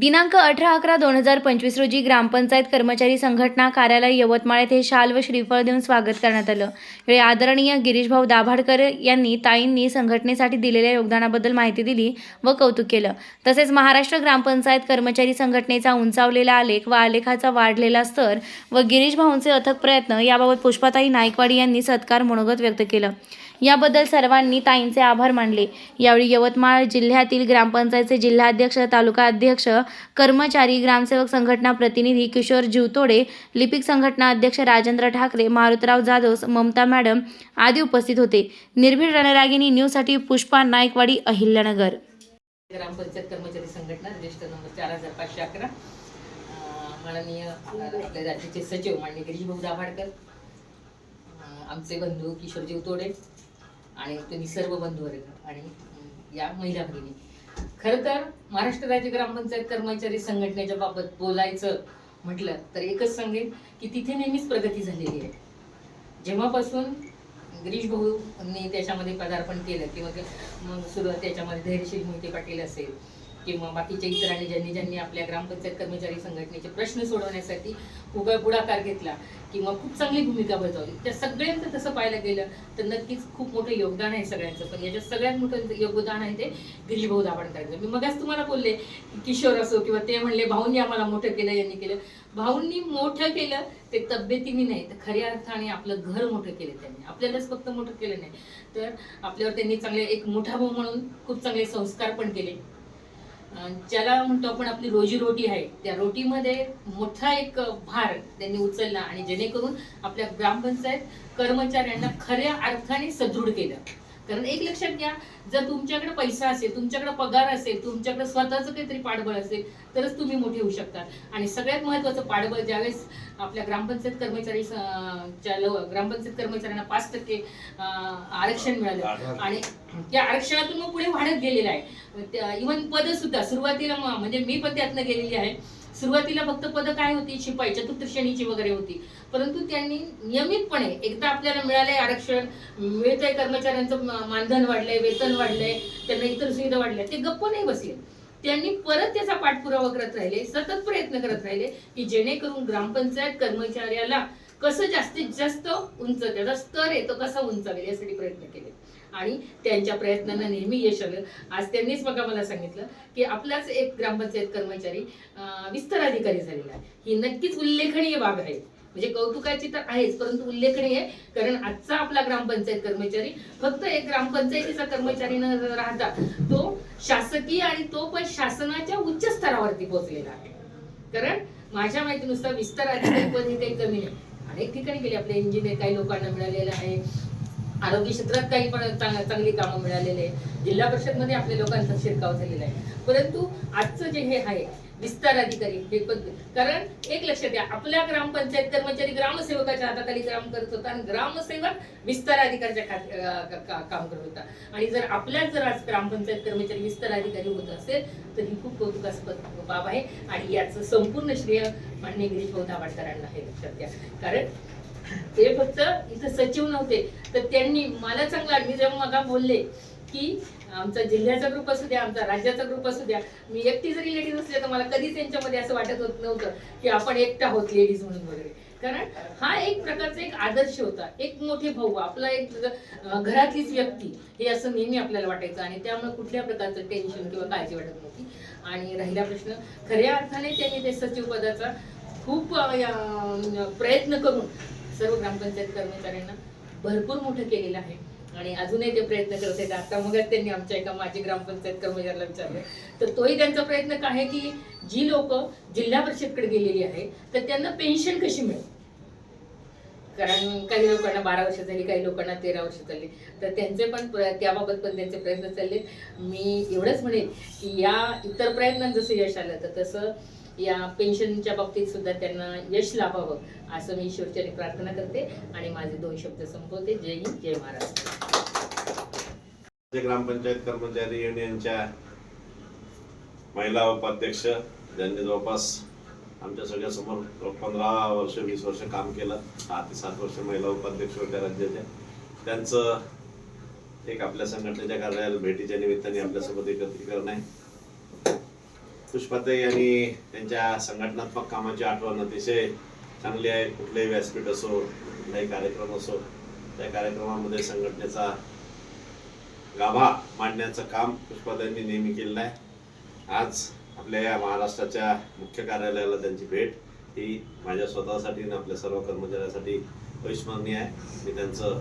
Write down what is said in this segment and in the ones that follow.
दिनांक अठरा अकरा दोन हजार पंचवीस रोजी ग्रामपंचायत कर्मचारी संघटना कार्यालय यवतमाळ येथे शाल व श्रीफळ देऊन स्वागत करण्यात आलं. यावेळी आदरणीय गिरीशभाऊ दाभाडकर यांनी ताईंनी संघटनेसाठी दिलेल्या योगदानाबद्दल माहिती दिली व कौतुक केलं. तसेच महाराष्ट्र ग्रामपंचायत कर्मचारी संघटनेचा उंचावलेला आलेख व आलेखाचा वाढलेला स्तर व गिरीशभाऊंचे अथक प्रयत्न याबाबत पुष्पाताई नायकवाडी यांनी सत्कार मनोगत व्यक्त केलं. याबद्दल सर्वांनी ताईंचे आभार मानले. यावेळी यवतमाळ जिल्ह्यातील ग्रामपंचायतचे जिल्हाध्यक्ष तालुका अध्यक्ष कर्मचारी ग्रामसेवक संघटना प्रतिनिधी किशोर जीवतोडे लिपिक संघटना अध्यक्ष राजेंद्र ठाकरे मारुतराव जाधव ममता मॅडम आदी उपस्थित होते. निर्भीड रणरागिनी न्यूजसाठी पुष्पा नायकवाडी अहिल्यानगर. ग्रामपंचायत कर्मचारी संघटना ज्येष्ठ नंबर चार हजार पाचशे अकरा. माननीय आपल्या राज्याचे सचिव माननीय गिरीशभाऊ दाभाडकर. आमचे बंधू किशोरजी जीवतोडे. आणि तुम्ही सर्व बंधू आणि या महिला भगिनी. खरं तर महाराष्ट्र राज्य ग्रामपंचायत कर्मचारी संघटनेच्या बाबत बोलायचं म्हटलं तर एकच सांगेन की तिथे नेहमीच प्रगती झालेली आहे. जेव्हापासून गिरीश भाऊंनी त्याच्यामध्ये पदार्पण केलं किंवा मग सुरुवात त्याच्यामध्ये धैर्यशील मोहिते पाटील असेल किंवा बाकीच्या इतरांनी ज्यांनी ज्यांनी आपल्या ग्रामपंचायत कर्मचारी संघटनेचे प्रश्न सोडवण्यासाठी उभा पुढाकार घेतला किंवा खूप चांगली भूमिका बजावली. त्या सगळ्यांचं तसं पाहायला गेलं तर नक्कीच खूप मोठं योगदान आहे सगळ्यांचं. पण याच्यात सगळ्यात मोठं योगदान आहे ते गिरीभाऊ भाऊ दाभणकरांचं मी मगाच तुम्हाला बोलले की किशोर असो किंवा ते म्हणले भाऊंनी आम्हाला मोठं केलं यांनी केलं. भाऊंनी मोठं केलं ते तब्येतीने नाही तर खऱ्या अर्थाने आपलं घर मोठं केलं त्यांनी. आपल्यालाच फक्त मोठं केलं नाही. तर आपल्यावर त्यांनी चांगले एक मोठा भाऊ म्हणून खूप चांगले संस्कार पण केले. ज्याला म्हणतो आपण आपली रोजी रोटी आहे त्या रोटीमध्ये मोठा एक भार त्यांनी उचलला आणि जेणेकरून आपल्या ग्रामपंचायत कर्मचाऱ्यांना खऱ्या अर्थाने सदृढ केलं. कारण एक लक्षात घ्या जर तुमच्याकडे पैसा असेल तुमच्याकडे पगार असेल तुमच्याकडे स्वतःचं काहीतरी पाठबळ असेल तरच तुम्ही मोठे होऊ शकता. आणि सगळ्यात महत्वाचं पाठबळ ज्यावेळेस आपल्या ग्रामपंचायत कर्मचारी ग्रामपंचायत कर्मचाऱ्यांना पाच टक्के आरक्षण मिळालं. आणि त्या आरक्षणातून मग पुढे वाढत गेलेलं आहे. इव्हन पद सुद्धा सुरुवातीला म्हणजे मी पण त्यातनं गेलेली आहे. सुरुवातीला फक्त पद काय होती? शिपाई चतुर्थ श्रेणीची वगैरे होती. परंतु त्यांनी नियमितपणे एकदा आपल्याला मिळालंय आरक्षण मिळतंय कर्मचाऱ्यांचं मानधन वाढलंय वेतन वाढलंय त्यांना इतर सुविधा वाढल्या ते गप्प नाही बसले. त्यांनी परत त्याचा पाठपुरावा करत राहिले सतत प्रयत्न करत राहिले की जेणेकरून ग्रामपंचायत कर्मचाऱ्याला कसं जास्तीत जास्त उंच त्याचा स्तर आहे तो कसा उंचावेल यासाठी प्रयत्न केले. आणि त्यांच्या प्रयत्नांना नेहमी यश आलं. आज त्यांनीच बघा मला सांगितलं की आपलाच एक ग्रामपंचायत कर्मचारी विस्तार अधिकारी झालेला आहे. ही नक्कीच उल्लेखनीय बाब आहे. म्हणजे कौतुकाची तर आहेच परंतु उल्लेखनीय आहे. कारण आजचा आपला ग्रामपंचायत कर्मचारी फक्त एक ग्रामपंचायतीचा कर्मचारी न राहता तो शासकीय आणि तो पण शासनाच्या उच्च स्तरावरती पोहोचलेला आहे. कारण माझ्या माहितीनुसार विस्तार अधिकारी पद हे काही कमी नाही. अनेक ठिकाणी गेले आपले इंजिनियर काही लोकांना मिळालेलं आहे. आरोग्य क्षेत्रात काही पण चांगली कामं मिळालेली आहे जिल्हा परिषदमध्ये आपल्या लोकांचा शिरकाव झालेला आहे. परंतु आजचं जे हे आहे विस्तार अधिकारी हे पद कारण एक लक्षात द्या आपल्या ग्रामपंचायत कर्मचारी ग्रामसेवकाच्या हाताखाली काम करत होता आणि ग्रामसेवक विस्तार अधिकाऱ्याच्या खात- काम करत होता. आणि जर आपल्याच जर आज ग्रामपंचायत कर्मचारी विस्तार अधिकारी होत असेल तर ही खूप कौतुकास्पद बाब आहे. आणि याचं संपूर्ण श्रेय मान्य गिरीश भाऊ दाभाडकरांना हे लक्षात घ्या. कारण ते फक्त इथं सचिव नव्हते. तर त्यांनी मला चांगला मी जेव्हा मगा बोलले की आमचा जिल्ह्याचा ग्रुप असू द्या आमचा राज्याचा ग्रुप असू द्या मी एकटी जरी लेडीज असले तर मला कधीच त्यांच्यामध्ये असं वाटत होत नव्हतं की आपण एकटा होत लेडीज म्हणून वगैरे. कारण हा एक प्रकारचा एक आदर्श होता. एक मोठे भाऊ आपला एक घरातलीच व्यक्ती हे असं नेहमी आपल्याला वाटायचं आणि त्यामुळे कुठल्या प्रकारचं टेन्शन किंवा काळजी वाटत नव्हती. आणि राहिला प्रश्न खऱ्या अर्थाने त्यांनी ते सचिव पदाचा खूप प्रयत्न करून सर्व ग्रामपंचायत कर्मचाऱ्यांना भरपूर मोठं केलेलं आहे. आणि अजूनही ते प्रयत्न करत आहेत. आता मग त्यांनी आमच्या एका माजी ग्रामपंचायत कर्मचाऱ्याला विचारलं. तर तोही त्यांचा प्रयत्न काय आहे की जी लोक जिल्हा परिषदकडे गेलेली आहे तर त्यांना पेन्शन कशी मिळेल? कारण काही लोकांना बारा वर्ष झाली काही लोकांना तेरा वर्ष झाली. तर त्यांचे पण त्याबाबत पण त्यांचे प्रयत्न चालले. मी एवढंच म्हणेन की या इतर प्रयत्नांत जसं यश आलं तर तसं या पेन्शनच्या बाबतीत सुद्धा त्यांना यश लाभावं असं मी ईश्वरचरी प्रार्थना करते आणि माझे दोन शब्द संपवते. जय हिंद जय महाराष्ट्र. ग्रामपंचायत कर्मचारी युनियनच्या महिला उपाध्यक्ष ज्यांनी जवळपास आमच्या सगळ्या समोर पंधरा वर्ष वीस वर्ष काम केलं सहा ते सात वर्ष महिला उपाध्यक्ष होत्या राज्याच्या. त्यांचं एक आपल्या संघटनेच्या कार्यालयाला भेटीच्या निमित्ताने आपल्यासोबत एकत्रीकरण आहे. पुष्पाताई यांनी त्यांच्या संघटनात्मक कामाची आठवण अतिशय चांगली आहे. कुठलेही व्यासपीठ असो कुठलाही कार्यक्रम असो त्या कार्यक्रमामध्ये संघटनेचा गाभा मांडण्याचं काम पुष्पाताईंनी नेहमी केलेलं आहे. आज आपल्या या महाराष्ट्राच्या मुख्य कार्यालयाला त्यांची भेट. ही माझ्या स्वतःसाठी आणि आपल्या सर्व कर्मचाऱ्यांसाठी अविस्मरणीय आहे. मी त्यांचं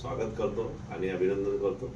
स्वागत करतो आणि अभिनंदन करतो.